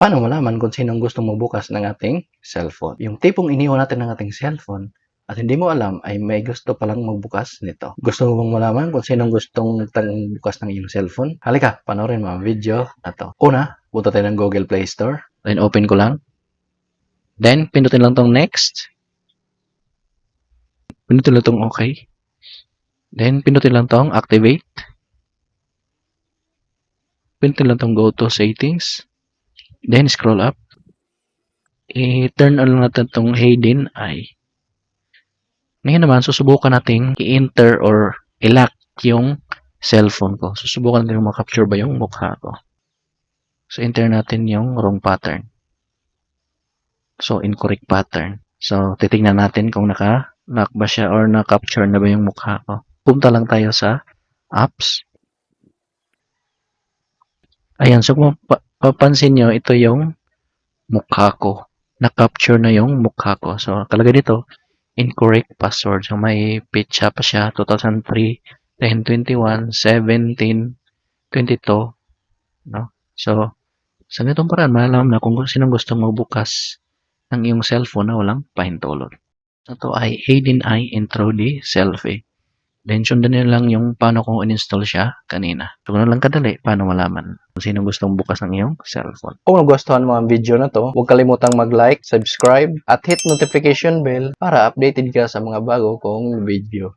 Paano malaman kung sinong gustong magbukas ng ating cellphone? Yung tipong iniwan natin ng ating cellphone at hindi mo alam ay may gusto palang magbukas nito. Gusto mo bang malaman kung sinong gustong bukas ng iyong cellphone? Halika, panoorin mo ang video na to. Una, punta tayo ng Google Play Store. Then open ko lang. Then pindutin lang tong next. Pindutin lang tong okay. Then pindutin lang tong activate. Pindutin lang tong go to settings. Then scroll up. I-turn on natin tong hidden eye. Ngayon naman, susubukan nating i-enter or i-lock yung cellphone ko. Susubukan natin kung makapture ba yung mukha ko. So, enter natin yung wrong pattern. So, incorrect pattern. So, titingnan natin kung naka-lock ba siya or na-capture na ba yung mukha ko. Punta lang tayo sa apps. Ayan, so kung papansin nyo, ito yung mukha ko. Na-capture na yung mukha ko. So, kalagay dito, incorrect password. So, may pitcha pa siya, 2003, 10, 21, 17, 22, no? So, sa ganitong paraan, malalam na kung sinong gustong magbukas ng iyong cellphone na walang pahintulot. Ito ay Aiden I Intro di Selfie. Sundan nyo lang yung paano kung in-install siya kanina. So, ganun lang kadali, paano malaman kung sino gustong bukas ng iyong cellphone. Kung nagustuhan mo ang video na to, huwag kalimutang mag-like, subscribe, at hit notification bell para updated ka sa mga bago kong video.